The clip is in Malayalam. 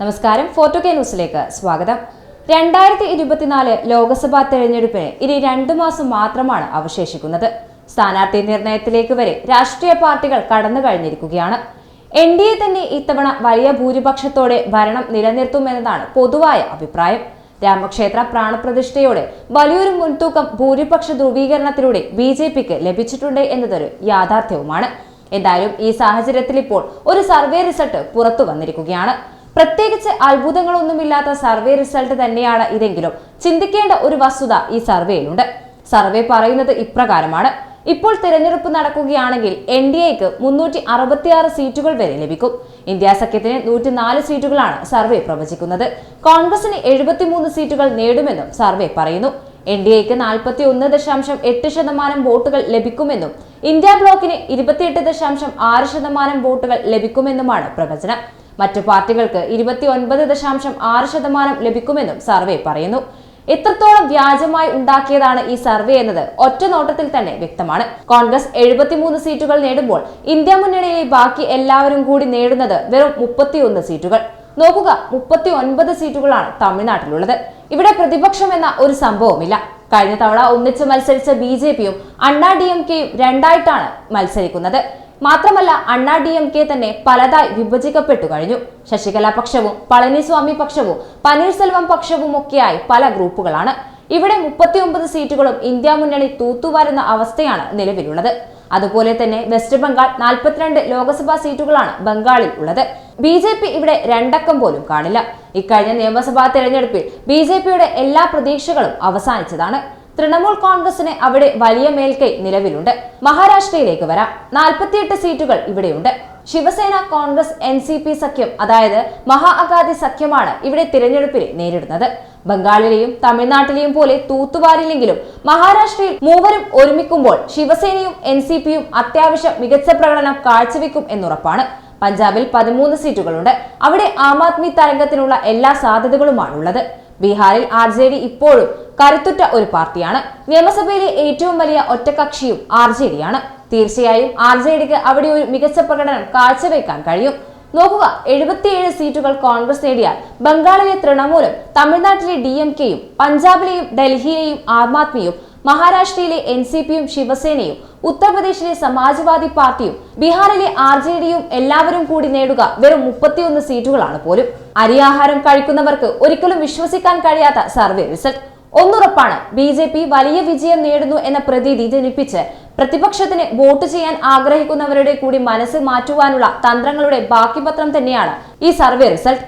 നമസ്കാരം. ഫോട്ടോ കെ ന്യൂസിലേക്ക് സ്വാഗതം. രണ്ടായിരത്തി ഇരുപത്തിനാല് ലോക്സഭാ തെരഞ്ഞെടുപ്പിന് ഇനി രണ്ടു മാസം മാത്രമാണ് അവശേഷിക്കുന്നത്. സ്ഥാനാർത്ഥി നിർണയത്തിലേക്ക് വരെ രാഷ്ട്രീയ പാർട്ടികൾ കടന്നു കഴിഞ്ഞിരിക്കുകയാണ്. എൻ ഡി എ തന്നെ ഇത്തവണ വലിയ ഭൂരിപക്ഷത്തോടെ ഭരണം നിലനിർത്തുമെന്നതാണ് പൊതുവായ അഭിപ്രായം. രാമക്ഷേത്ര പ്രാണപ്രതിഷ്ഠയോടെ വലിയൊരു മുൻതൂക്കം ഭൂരിപക്ഷ ധ്രുവീകരണത്തിലൂടെ ബി ജെ പിക്ക് ലഭിച്ചിട്ടുണ്ട് എന്നതൊരു യാഥാർത്ഥ്യവുമാണ്. എന്തായാലും ഈ സാഹചര്യത്തിൽ ഇപ്പോൾ ഒരു സർവേ റിസൾട്ട് പുറത്തു വന്നിരിക്കുകയാണ്. പ്രത്യേകിച്ച് അത്ഭുതങ്ങളൊന്നുമില്ലാത്ത സർവേ റിസൾട്ട് തന്നെയാണ് ഇതെങ്കിലും. ചിന്തിക്കേണ്ട ഒരു വസ്തുത ഈ സർവേയിലുണ്ട്. സർവേ പറയുന്നത് ഇപ്രകാരമാണ്. ഇപ്പോൾ തിരഞ്ഞെടുപ്പ് നടക്കുകയാണെങ്കിൽ എൻ ഡി എക്ക് മുന്നൂറ്റി അറുപത്തിയാറ് സീറ്റുകൾ വരെ ലഭിക്കും. ഇന്ത്യ സഖ്യത്തിന് നൂറ്റിനാല് സീറ്റുകളാണ് സർവേ പ്രവചിക്കുന്നത്. കോൺഗ്രസിന് എഴുപത്തിമൂന്ന് സീറ്റുകൾ നേടുമെന്നും സർവേ പറയുന്നു. എൻ ഡി എക്ക് നാൽപ്പത്തി ഒന്ന് ദശാംശം എട്ട് ശതമാനം വോട്ടുകൾ ലഭിക്കുമെന്നും ഇന്ത്യ ബ്ലോക്കിന് ഇരുപത്തിയെട്ട് ദശാംശം ആറ് ശതമാനം വോട്ടുകൾ ലഭിക്കുമെന്നുമാണ് പ്രവചനം. മറ്റു പാർട്ടികൾക്ക് ഇരുപത്തിയൊൻപത് ദശാംശം ആറ് ശതമാനം ലഭിക്കുമെന്നും സർവേ പറയുന്നു. എത്രത്തോളം വ്യാജമായി ഉണ്ടാക്കിയതാണ് ഈ സർവേ എന്നത് ഒറ്റ നോട്ടത്തിൽ തന്നെ വ്യക്തമാണ്. കോൺഗ്രസ് എഴുപത്തിമൂന്ന് സീറ്റുകൾ നേടുമ്പോൾ ഇന്ത്യ മുന്നണിയിലെ ബാക്കി എല്ലാവരും കൂടി നേടുന്നത് വെറും മുപ്പത്തിയൊന്ന് സീറ്റുകൾ. നോക്കുക മുപ്പത്തി ഒൻപത് സീറ്റുകളാണ് തമിഴ്നാട്ടിലുള്ളത്. ഇവിടെ പ്രതിപക്ഷം എന്ന ഒരു സംഭവമില്ല കഴിഞ്ഞ തവണ ഒന്നിച്ച് മത്സരിച്ച ബി ജെ പിയും അണ്ണാ ഡി എം കെയും രണ്ടായിട്ടാണ് മത്സരിക്കുന്നത്. മാത്രമല്ല അണ്ണാ ഡി എം കെ തന്നെ പലതായി വിഭജിക്കപ്പെട്ടു കഴിഞ്ഞു. ശശികല പക്ഷവും പളനിസ്വാമി പക്ഷവും പനീർസെൽവം പക്ഷവും ഒക്കെയായി പല ഗ്രൂപ്പുകളാണ്. ഇവിടെ മുപ്പത്തിയൊമ്പത് സീറ്റുകളും ഇന്ത്യ മുന്നണി തൂത്തുവാരുന്ന അവസ്ഥയാണ് നിലവിലുള്ളത്. അതുപോലെ തന്നെ വെസ്റ്റ് ബംഗാൾ നാൽപ്പത്തിരണ്ട് ലോക്സഭാ സീറ്റുകളാണ് ബംഗാളിൽ ഉള്ളത്. ബി ജെ പി ഇവിടെ രണ്ടക്കം പോലും കാണില്ല. ഇക്കഴിഞ്ഞ നിയമസഭാ തെരഞ്ഞെടുപ്പിൽ ബി ജെ പിയുടെ എല്ലാ പ്രതീക്ഷകളും അവസാനിച്ചതാണ്. തൃണമൂൽ കോൺഗ്രസിന് അവിടെ വലിയ മേൽക്കൈ നിലവിലുണ്ട്. മഹാരാഷ്ട്രയിലേക്ക് വരാം. നാൽപ്പത്തിയെട്ട് സീറ്റുകൾ ഇവിടെയുണ്ട്. Shiv Sena Congress N C P സഖ്യം അതായത് മഹാ അഗാധി സഖ്യമാണ് ഇവിടെ തിരഞ്ഞെടുപ്പിനെ നേരിടുന്നത്. ബംഗാളിലെയും തമിഴ്നാട്ടിലെയും പോലെ തൂത്തുവാരില്ലെങ്കിലും മഹാരാഷ്ട്രയിൽ മൂവരും ഒരുമിക്കുമ്പോൾ ശിവസേനയും എൻ സി പിയും അത്യാവശ്യം മികച്ച പ്രകടനം കാഴ്ചവെക്കും എന്നുറപ്പാണ്. പഞ്ചാബിൽ പതിമൂന്ന് സീറ്റുകളുണ്ട്. അവിടെ ആം ആദ്മി തരംഗത്തിനുള്ള എല്ലാ സാധ്യതകളുമാണുള്ളത്. ബീഹാറിൽ ആർ ജെ ഡി ഇപ്പോഴും കരുത്തുറ്റ ഒരു പാർട്ടിയാണ്. നിയമസഭയിലെ ഏറ്റവും വലിയ ഒറ്റകക്ഷിയും ആർ ജെ ഡിയാണ്. തീർച്ചയായും ആർ ജെ ഡിക്ക് അവിടെ ഒരു മികച്ച പ്രകടനം കാഴ്ചവെക്കാൻ കഴിയും. നോക്കുക എഴുപത്തിയേഴ് സീറ്റുകൾ കോൺഗ്രസ് നേടിയാൽ ബംഗാളിലെ തൃണമൂലും തമിഴ്നാട്ടിലെ ഡി എം കെയും പഞ്ചാബിലെയും ഡൽഹിയിലെയും ആം ആദ്മിയും മഹാരാഷ്ട്രയിലെ എൻ സി പിയും ശിവസേനയും ഉത്തർപ്രദേശിലെ സമാജ്വാദി പാർട്ടിയും ബീഹാറിലെ ആർ ജെ ഡിയും എല്ലാവരും കൂടി നേടുക വെറും മുപ്പത്തിയൊന്ന് സീറ്റുകളാണ് പോലും. അരിയാഹാരം കഴിക്കുന്നവർക്ക് ഒരിക്കലും വിശ്വസിക്കാൻ കഴിയാത്ത സർവേ റിസൾട്ട്. ഒന്നുറപ്പാണ്. ബി ജെ പി വലിയ വിജയം നേടുന്നു എന്ന പ്രതീതി ജനിപ്പിച്ച് പ്രതിപക്ഷത്തിന് വോട്ട് ചെയ്യാൻ ആഗ്രഹിക്കുന്നവരുടെ കൂടി മനസ്സ് മാറ്റുവാനുള്ള തന്ത്രങ്ങളുടെ ബാക്കിപത്രം തന്നെയാണ് ഈ സർവേ റിസൾട്ട്.